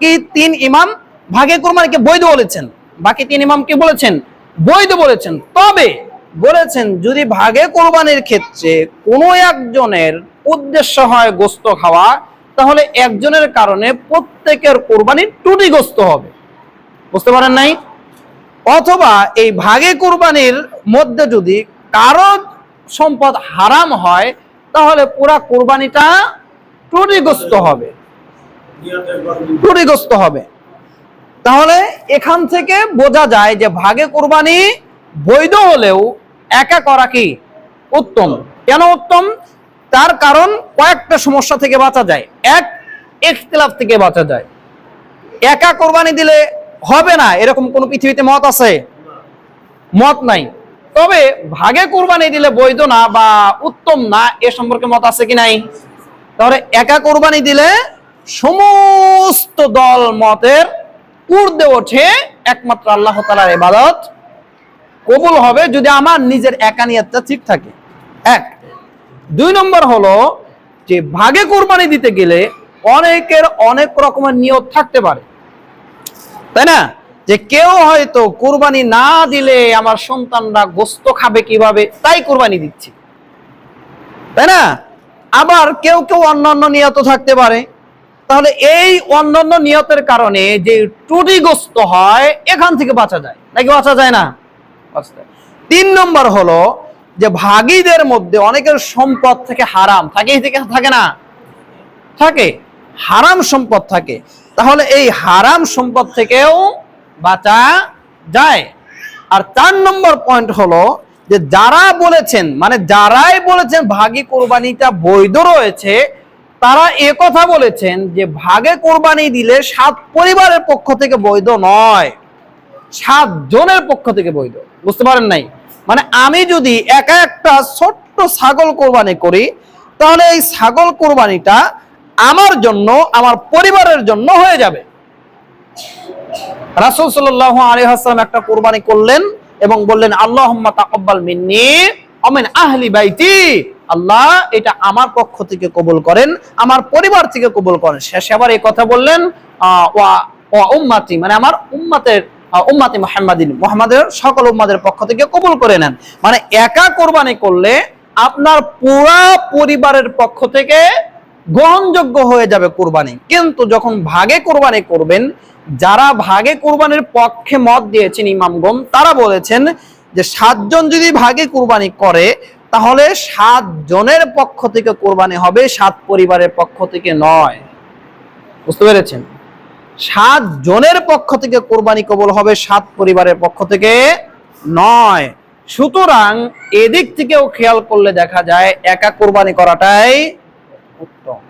কি তিন ইমাম ভাগে কোরবানিকে বৈধ বলেছেন। বাকি তিন ইমাম কি বলেছেন? বৈধ বলেছেন। তবে বলেছেন, যদি ভাগে কোরবানির ক্ষেত্রে কোনো একজনের উদ্দেশ্য হয় গোস্ত খাওয়া, তাহলে একজনের কারণে প্রত্যেকের কোরবানি ত্রুটিগ্রস্ত হবে। বুঝতে পারেন নাই? অথবা এই ভাগে কোরবানির মধ্যে যদি কারও সম্পদ হারাম হয়, তাহলে পুরা কোরবানিটা ত্রুটিগ্রস্ত হবে। ত্রুটিগ্রস্ত হবে। তাহলে এখান থেকে বোঝা যায় যে ভাগে কোরবানি বৈধ হলেও একা করা কি উত্তম। কেন উত্তম? তার কারণ কয়েকটা সমস্যা থেকে বাঁচা যায়। এক, ইখতিলাফ থেকে বাঁচা যায়। একা কোরবানি দিলে হবে না, এরকম কোন পৃথিবীতে মত আছে? মত নাই। তবে ভাগে কোরবানি দিলে বৈধ না বা উত্তম না, এ সম্পর্কে মত আছে কি নাই? তাহলে একা কোরবানি দিলে সমস্ত দল মতের ঊর্ধ্বে ওঠে একমাত্র আল্লাহ তালার ইবাদত। কবুল হবে যদি আমার নিজের একা নিয়তটা ঠিক থাকে। এক। দুই নম্বর হলো যে ভাগে কোরবানি দিতে গেলে অনেকের অনেক রকমের নিয়ত থাকতে পারে। তাই না? যে কেউ হয়তো কোরবানি না দিলে আমার সন্তানরা গোস্ত খাবে কীভাবে, তাই কোরবানি দিচ্ছি। তাই না? আবার কেউ কেউ অন্যান্য নিয়ত থাকতে পারে। তাহলে এই অন্যান্য নিয়তের কারণে যে ত্রুটিগ্রস্ত হয়, এখান থেকে বাঁচা যায়। নাকি বাঁচা যায় না? তিন নম্বর হলো যে ভাগীদের মধ্যে অনেকের সম্পদ থেকে হারাম। থাকে থেকে? থাকে না? থাকে। হারাম সম্পদ থাকে। তাহলে এই হারাম সম্পদ থেকেও বাঁচা যায়। আর চার নম্বর পয়েন্ট হলো যে যারা বলেছেন মানে যারাই বলেছেন ভাগী কোরবানিটা বৈধ রয়েছে তারা এ কথা বলেছেন যে ভাগে কোরবানি দিলে সাত পরিবারের পক্ষ থেকে বৈধ নয়। সাত জনের পক্ষ থেকে বৈধ। বুঝতে পারেন নাই? মানে আমি যদি একা একটা ছোট্ট ছাগল কোরবানি করি, তাহলে এই ছাগল কোরবানিটা আমার জন্য, আমার পরিবারের জন্য হয়ে যাবে। রাসূল সাল্লাল্লাহু আলাইহি ওয়াসাল্লাম একটা কোরবানি করলেন এবং বললেন, আল্লাহুম্মা তাকাব্বাল মিন্নি আমিন আহলি বাইতি। আল্লাহ এটা আমার পক্ষ থেকে কবুল করেন, আমার পরিবার থেকে কবুল করেন। শেষে আবার এই কথা বললেন উম্মাতি মানে আমার উম্মাতের উম্মাতি মুহাম্মাদিন, মুহাম্মাদের সকল উম্মাদের পক্ষ থেকে কবুল করে নেন। মানে একা কোরবানি করলে আপনার পুরা পরিবারের পক্ষ থেকে গ্রহণযোগ্য হয়ে যাবে কোরবানি। কিন্তু যখন ভাগে কোরবানি করবেন, যারা ভাগে কোরবানির পক্ষে মত দিয়েছেন ইমামগম তারা বলেছেন যে সাতজন যদি ভাগে কোরবানি করে তাহলে সাত জনের পক্ষ থেকে কোরবানি হবে, সাত পরিবারের পক্ষ থেকে নয়। বুঝতে পেরেছেন? সাত জনের পক্ষ থেকে কোরবানি কবল হবে, সাত পরিবারের পক্ষ থেকে নয়। সুতরাং এদিক থেকেও খেয়াল করলে দেখা যায়, একা কোরবানি করাটাই উত্তম।